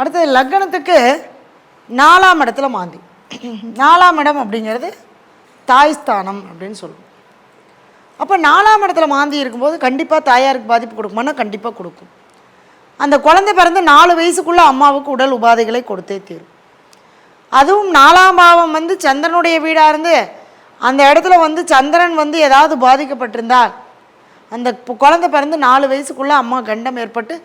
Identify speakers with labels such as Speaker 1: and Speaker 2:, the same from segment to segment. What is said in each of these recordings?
Speaker 1: அடுத்தது லக்னத்துக்கு நாலாம் இடத்துல மாந்தி. நாலாம் இடம் அப்படிங்கிறது தாய் ஸ்தானம் அப்படின்னு சொல்லுவோம். அப்போ நாலாம் இடத்துல மாந்தி இருக்கும்போது கண்டிப்பாக தாயாருக்கு பாதிப்பு கொடுக்குமானா கண்டிப்பாக கொடுக்கும். அந்த குழந்தை பிறந்து நாலு வயசுக்குள்ளே அம்மாவுக்கு உடல் உபாதைகளை கொடுத்தே தீரும். அதுவும் நாலாம் பாவம் வந்து சந்திரனுடைய வீடாக இருந்து அந்த இடத்துல வந்து சந்திரன் வந்து ஏதாவது பாதிக்கப்பட்டிருந்தால் அந்த குழந்தை பிறந்து நாலு வயசுக்குள்ளே அம்மா கண்டம் ஏற்பட்டு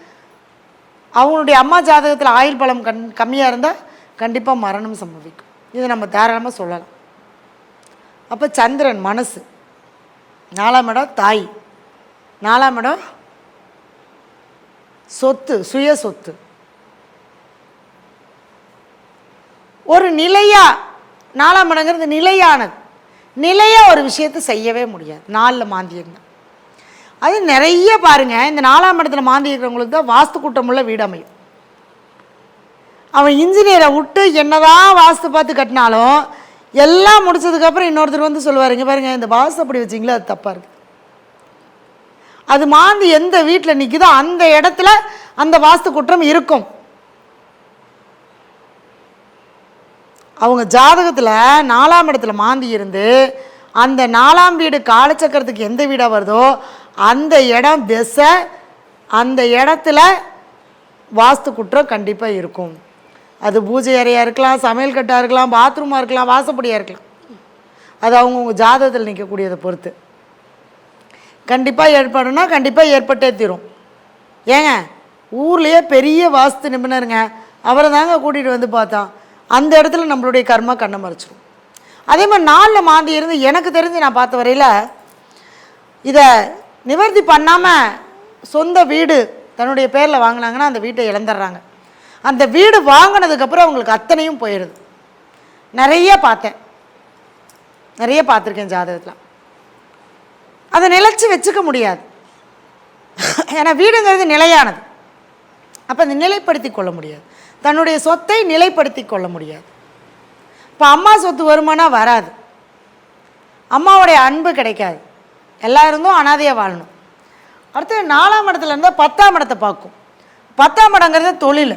Speaker 1: அவங்களுடைய அம்மா ஜாதகத்தில் ஆயுள் பலம் கண் கம்மியாக இருந்தால் கண்டிப்பாக மரணம் சம்பவிக்கும். இதை நம்ம தாராளமாக சொல்லலாம். அப்போ சந்திரன் மனசு. நாலாம் இடம் தாய். நாலாம் இடம் சொத்து சுய சொத்து. ஒரு நிலையாக நாலாம் இடங்கிறது நிலையானது. நிலையாக ஒரு விஷயத்தை செய்யவே முடியாது. நாலில் மாந்தியம் தான். அது நிறைய பாருங்க. இந்த நாலாம் இடத்துல மாந்தி இருக்கிறவங்களுக்கு தான் வாஸ்து கூட்டமுள்ள வீடு அமையும். அவன் இன்ஜினியரை விட்டு என்னதான் வாஸ்து பார்த்து கட்டினாலும் எல்லாம் முடிச்சதுக்கப்புறம் இன்னொருத்தர் வந்து சொல்லுவார் இங்க பாருங்க இந்த வாஸ்து அப்படி வச்சிங்களா அது தப்பாக இருக்குது அது மாந்தி எந்த வீட்டில் நிற்குதோ அந்த இடத்துல அந்த வாஸ்து குற்றம் இருக்கும். அவங்க ஜாதகத்தில் நாலாம் இடத்துல மாந்தி இருந்து அந்த நாலாம் வீடு காலச்சக்கரத்துக்கு எந்த வீடாக வருதோ அந்த இடம் திசை அந்த இடத்துல வாஸ்து குற்றம் கண்டிப்பாக இருக்கும். அது பூஜை அறையாக இருக்கலாம் சமையல் கட்டாக இருக்கலாம் பாத்ரூமாக இருக்கலாம் வாசப்படியாக இருக்கலாம். அது அவங்கவுங்க ஜாதகத்தில் நிற்கக்கூடியதை பொறுத்து. கண்டிப்பாக ஏற்படும்னா கண்டிப்பாக ஏற்பட்டே தீரும். ஏங்க ஊர்லேயே பெரிய வாஸ்து நிபுணருங்க அவரை தாங்க கூட்டிகிட்டு வந்து பார்த்தோம் அந்த இடத்துல நம்மளுடைய கர்மா கண்ணை மறைச்சிடும் அதே மாதிரி நாளில் மாந்தி இருந்து எனக்கு தெரிஞ்சு நான் பார்த்த வரையில் இதை நிவர்த்தி பண்ணாமல் சொந்த வீடு தன்னுடைய பேரில் வாங்கினாங்கன்னா அந்த வீட்டை இழந்துடுறாங்க. அந்த வீடு வாங்கினதுக்கப்புறம் அவங்களுக்கு அத்தனையும் போயிடுது. நிறைய பார்த்தேன். நிறைய பார்த்துருக்கேன் ஜாதகத்தில். அதை நிலச்சி வச்சுக்க முடியாது. ஏன்னா வீடுங்கிறது நிலையானது. அப்போ அதை நிலைப்படுத்தி கொள்ள முடியாது. தன்னுடைய சொத்தை நிலைப்படுத்தி கொள்ள முடியாது. இப்போ அம்மா சொத்து வருமானா வராது. அம்மாவுடைய அன்பு கிடைக்காது. எல்லா இருந்தும் அனாதையாக வாழணும். அடுத்து நாலாம் இடத்துல இருந்தால் பத்தாம் இடத்தை பார்க்கும். பத்தாம் இடங்கிறது தொழில்.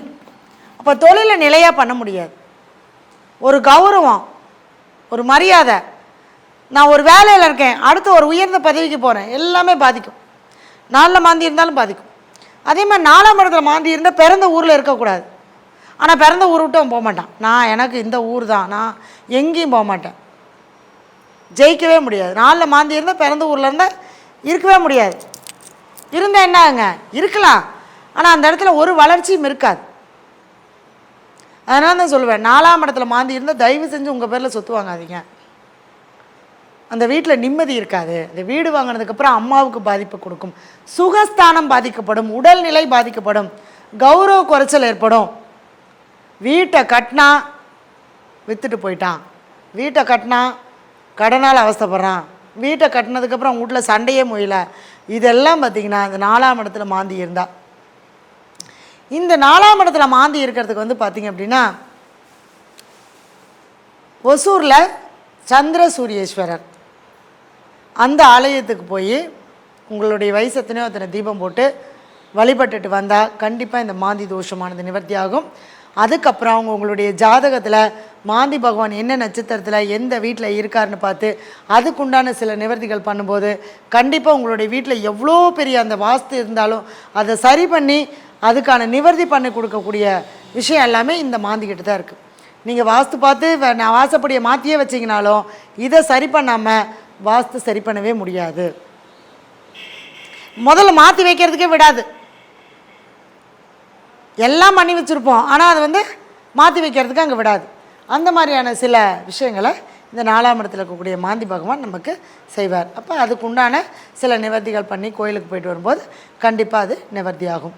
Speaker 1: அப்போ தொழிலை நிலையாக பண்ண முடியாது. ஒரு கௌரவம் ஒரு மரியாதை. நான் ஒரு வேலையில் இருக்கேன் அடுத்து ஒரு உயர்ந்த பதவிக்கு போகிறேன் எல்லாமே பாதிக்கும். நாலில் மாந்தி இருந்தாலும் பாதிக்கும். அதே மாதிரி நாலாம் இடத்துல மாந்தி இருந்தால் பிறந்த ஊரில் இருக்கக்கூடாது. ஆனால் பிறந்த ஊர் விட்டு அவன் போக மாட்டான். நான் எனக்கு இந்த ஊர் தான். நான் எங்கேயும் போக மாட்டேன். ஜெயிக்கவே முடியாது. நாளில் மாந்தி இருந்தால் பிறந்த ஊரில் இருந்தால் இருக்கவே முடியாது. இருந்தால் என்னங்க இருக்கலாம். ஆனால் அந்த இடத்துல ஒரு வளர்ச்சியும் இருக்காது. அதனால தான் சொல்லுவேன் நாலாம் இடத்துல மாந்தி இருந்தால் தயவு செஞ்சு உங்கள் பேரில் சொத்து வாங்காதீங்க. அந்த வீட்டில் நிம்மதி இருக்காது. அந்த வீடு வாங்கினதுக்கப்புறம் அம்மாவுக்கு பாதிப்பு கொடுக்கும். சுகஸ்தானம் பாதிக்கப்படும் உடல்நிலை பாதிக்கப்படும் கௌரவ குறைச்சல் ஏற்படும். வீட்டை கட்டினா விற்றுட்டு போயிட்டான். வீட்டை கட்டினா கடனால் அவஸ்தைப்படுறான். வீட்டை கட்டினதுக்கப்புறம் வீட்டில் சண்டையே முயல இதெல்லாம் பார்த்திங்கன்னா அந்த நாலாம் இடத்துல மாந்தி இருந்தா. இந்த நாலாம் இடத்துல மாந்தி இருக்கிறதுக்கு வந்து பார்த்திங்க அப்படின்னா ஒசூரில் சந்திர சூரியேஸ்வரர். அந்த ஆலயத்துக்கு போய் உங்களுடைய வயசு எத்தனையோ அத்தனை தீபம் போட்டு வழிபட்டுட்டு வந்தால் கண்டிப்பாக இந்த மாந்தி தோஷமானது நிவர்த்தி ஆகும் அதுக்கப்புறம் அவங்க உங்களுடைய ஜாதகத்தில் மாந்தி பகவான் என்ன நட்சத்திரத்தில் எந்த வீட்டில் இருக்காருன்னு பார்த்து அதுக்குண்டான சில நிவர்த்திகள் பண்ணும்போது கண்டிப்பாக உங்களுடைய வீட்டில் எவ்வளோ பெரிய அந்த வாஸ்து இருந்தாலும் அதை சரி பண்ணி அதுக்கான நிவர்த்தி பண்ணி கொடுக்கக்கூடிய விஷயம் எல்லாமே இந்த மாந்திக்கிட்ட தான் இருக்குது நீங்கள் வாஸ்து பார்த்து நான் வாசப்படியை மாற்றியே வச்சிங்கனாலும் இதை சரி பண்ணாமல் வாஸ்து சரி பண்ணவே முடியாது. முதல்ல மாற்றி வைக்கிறதுக்கே விடாது. எல்லாம் பண்ணி வச்சுருப்போம். ஆனால் அது வந்து மாற்றி வைக்கிறதுக்கு அங்கே விடாது. அந்த மாதிரியான சில விஷயங்களை இந்த நாலாம் இடத்துல இருக்கக்கூடிய மாந்தி பகவான் நமக்கு செய்வார். அப்போ அதுக்கு உண்டான சில நிவர்த்திகள் பண்ணி கோயிலுக்கு போயிட்டு வரும்போது கண்டிப்பாக அது நிவர்த்தி ஆகும்